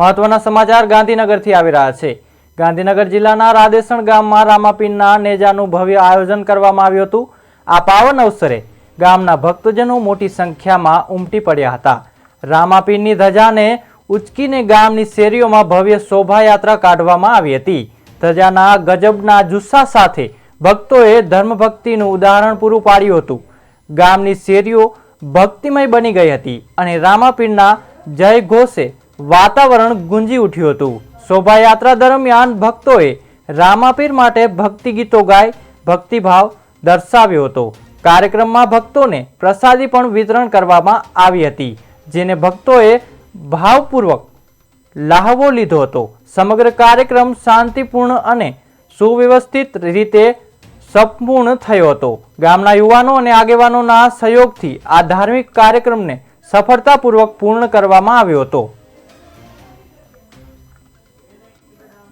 મહત્વના સમાચાર ગાંધીનગરથી આવી રહ્યા છે. ગાંધીનગર જિલ્લાના રાદેસણ ગામમાં રામાપીનના નેજાનું ભવ્ય આયોજન કરવામાં આવ્યું હતું. આ પાવન અવસરે ગામના ભક્તજનો મોટી સંખ્યામાં ઉમટી પડ્યા હતા. રામાપીનની ધજાને ઉચકીને ગામની શેરીઓમાં ભવ્ય શોભાયાત્રા કાઢવામાં આવી હતી. ધજાના ગજબના જુસ્સા સાથે ભક્તોએ ધર્મભક્તિનું ઉદાહરણ પૂરું પાડ્યું હતું. ગામની શેરીઓ ભક્તિમય બની ગઈ હતી અને રામાપીરના જય ઘોષે વાતાવરણ ગુંજી ઉઠ્યું હતું. શોભાયાત્રા દરમિયાન ભક્તોએ રામાપીર માટે ભક્તિ ગીતો ગાઈ ભક્તિભાવ દર્શાવ્યો હતો. કાર્યક્રમમાં ભક્તોને પ્રસાદી પણ વિતરણ કરવામાં આવી હતી, જેને ભક્તોએ ભાવપૂર્વક લાહવો લીધો હતો. સમગ્ર કાર્યક્રમ શાંતિપૂર્ણ અને સુવ્યવસ્થિત રીતે સંપૂર્ણ થયો હતો. ગામના યુવાનો અને આગેવાનોના સહયોગથી આ ધાર્મિક કાર્યક્રમને સફળતાપૂર્વક પૂર્ણ કરવામાં આવ્યો હતો.